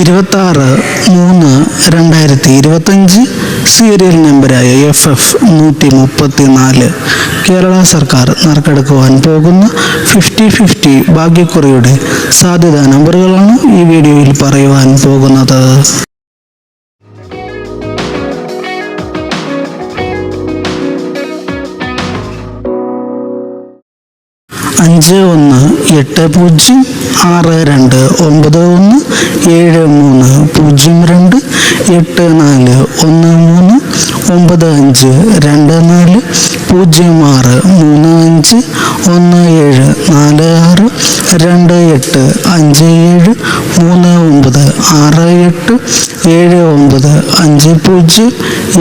ഇരുപത്താറ് മൂന്ന് രണ്ടായിരത്തി ഇരുപത്തഞ്ച് സീരിയൽ നമ്പരായ എഫ് എഫ് നൂറ്റി മുപ്പത്തി നാല് കേരള സർക്കാർ നറുക്കെടുക്കുവാൻ പോകുന്ന ഫിഫ്റ്റി ഫിഫ്റ്റി ഭാഗ്യക്കുറിയുടെ സാധ്യതാ നമ്പറുകളാണ് ഈ വീഡിയോയിൽ പറയുവാൻ പോകുന്നത്. അഞ്ച് ഒന്ന് എട്ട് പൂജ്യം ആറ് രണ്ട് ഒമ്പത് ഒന്ന് ഏഴ് മൂന്ന് പൂജ്യം രണ്ട് എട്ട് നാല് ഒന്ന് മൂന്ന് ഒമ്പത് അഞ്ച് രണ്ട് നാല് പൂജ്യം ആറ് മൂന്ന് അഞ്ച് ഒന്ന് ഏഴ് നാല് ആറ് രണ്ട് എട്ട് അഞ്ച് ഏഴ് മൂന്ന് ഒമ്പത് ആറ് എട്ട് ഏഴ് ഒമ്പത് അഞ്ച് പൂജ്യം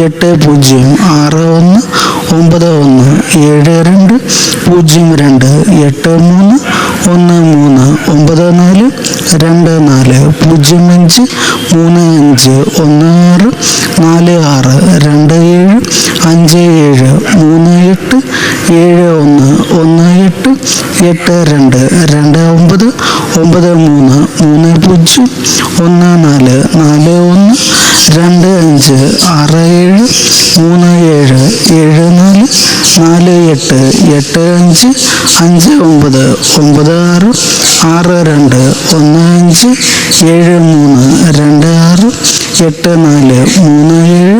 എട്ട് പൂജ്യം ആറ് ഒന്ന് ഒമ്പത് ഒന്ന് ഏഴ് രണ്ട് പൂജ്യം രണ്ട് എട്ട് മൂന്ന് ഒന്ന് മൂന്ന് ഒമ്പത് നാല് രണ്ട് നാല് പൂജ്യം അഞ്ച് മൂന്ന് അഞ്ച് ഒന്ന് ആറ് നാല് ആറ് രണ്ട് ഏഴ് അഞ്ച് ഏഴ് മൂന്ന് എട്ട് ഏഴ് ഒന്ന് ഒന്ന് എട്ട് എട്ട് രണ്ട് രണ്ട് ഒമ്പത് ഒമ്പത് മൂന്ന് മൂന്ന് പൂജ്യം ഒന്ന് നാല് നാല് ഒന്ന് രണ്ട് അഞ്ച് ആറ് ഏഴ് മൂന്ന് ഏഴ് ഏഴ് നാല് നാല് എട്ട് എട്ട് അഞ്ച് അഞ്ച് ഒമ്പത് ഒമ്പത് ആറ് ആറ് രണ്ട് ഒന്ന് അഞ്ച് ഏഴ് മൂന്ന് എട്ട് നാല് മൂന്ന് ഏഴ്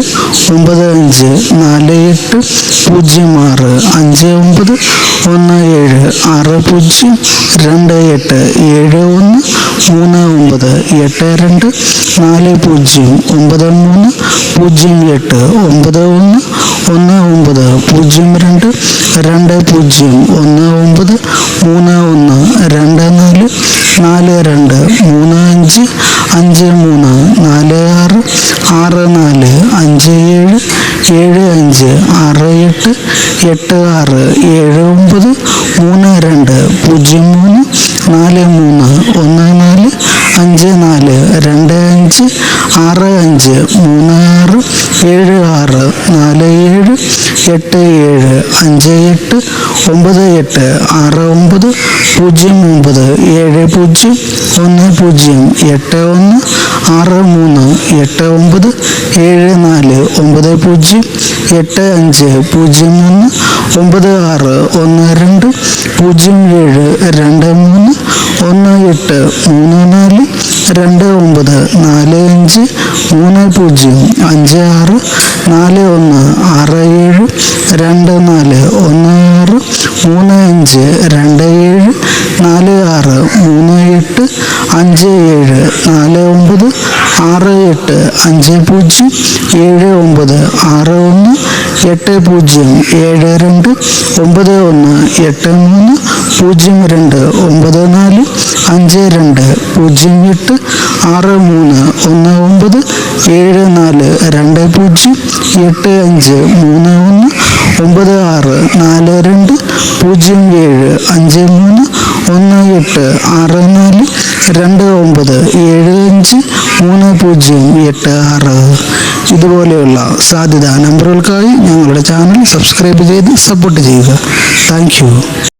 ഒമ്പത് അഞ്ച് നാല് എട്ട് പൂജ്യം ആറ് അഞ്ച് ഒമ്പത് ഒന്ന് ഏഴ് ആറ് പൂജ്യം രണ്ട് എട്ട് ഏഴ് ഒന്ന് മൂന്ന് ഒമ്പത് എട്ട് രണ്ട് നാല് പൂജ്യം ഒമ്പത് മൂന്ന് പൂജ്യം എട്ട് ഒമ്പത് ഒന്ന് ഒന്ന് ഒമ്പത്. പൂജ്യം രണ്ട് രണ്ട് പൂജ്യം. ഒന്ന് ഒമ്പത് മൂന്ന് ഒന്ന് രണ്ട് നാല് നാല് രണ്ട് മൂന്ന് അഞ്ച് അഞ്ച് മൂന്ന് നാല് ആറ് ആറ് നാല് അഞ്ച് ഏഴ് ഏഴ് അഞ്ച് ആറ് എട്ട് എട്ട് ആറ് ഏഴ് ഒമ്പത് മൂന്ന് രണ്ട് പൂജ്യം മൂന്ന് നാല് മൂന്ന് ഒന്ന് നാല് അഞ്ച് നാല് രണ്ട് അഞ്ച് ആറ് അഞ്ച് മൂന്ന് ആറ് ഏഴ് ആറ് നാല് ഏഴ് എട്ട് ഏഴ് അഞ്ച് എട്ട് ഒമ്പത് എട്ട് ആറ് ഒമ്പത് പൂജ്യം ഒമ്പത് ഏഴ് പൂജ്യം ഒന്ന് പൂജ്യം എട്ട് ഒന്ന് ആറ് മൂന്ന് എട്ട് ഒമ്പത് ഏഴ് നാല് ഒമ്പത് പൂജ്യം എട്ട് അഞ്ച് പൂജ്യം ഒന്ന് ഒമ്പത് ആറ് ഒന്ന് രണ്ട് പൂജ്യം ഏഴ് രണ്ട് മൂന്ന് ഒന്ന് എട്ട് മൂന്ന് നാല് രണ്ട് ഒമ്പത് നാല് അഞ്ച് മൂന്ന് പൂജ്യം അഞ്ച് ആറ് നാല് ഒന്ന് ആറ് ഏഴ് രണ്ട് നാല് ഒന്ന് ആറ് മൂന്ന് അഞ്ച് രണ്ട് ഏഴ് നാല് ആറ് മൂന്ന് എട്ട് അഞ്ച് ഏഴ് നാല് ഒമ്പത് ആറ് എട്ട് അഞ്ച് പൂജ്യം ഏഴ് ഒമ്പത് ആറ് ഒന്ന് എട്ട് പൂജ്യം ഏഴ് രണ്ട് ഒമ്പത് ഒന്ന് എട്ട് മൂന്ന് പൂജ്യം രണ്ട് ഒമ്പത് നാല് അഞ്ച് രണ്ട് പൂജ്യം എട്ട് ആറ് മൂന്ന് ഒന്ന് ഒമ്പത് ഏഴ് നാല് രണ്ട് പൂജ്യം എട്ട് അഞ്ച് മൂന്ന് ഒന്ന് ഒമ്പത് ആറ് നാല് രണ്ട് പൂജ്യം ഏഴ് അഞ്ച് മൂന്ന് ഒന്ന് എട്ട് ആറ് നാല് രണ്ട് ഒമ്പത് ഏഴ് അഞ്ച് മൂന്ന് പൂജ്യം എട്ട് ആറ് ഇതുപോലെയുള്ള സാധ്യത നമ്പറുകൾക്കായി ഞങ്ങളുടെ ചാനൽ സബ്സ്ക്രൈബ് ചെയ്ത് സപ്പോർട്ട് ചെയ്യുക. താങ്ക്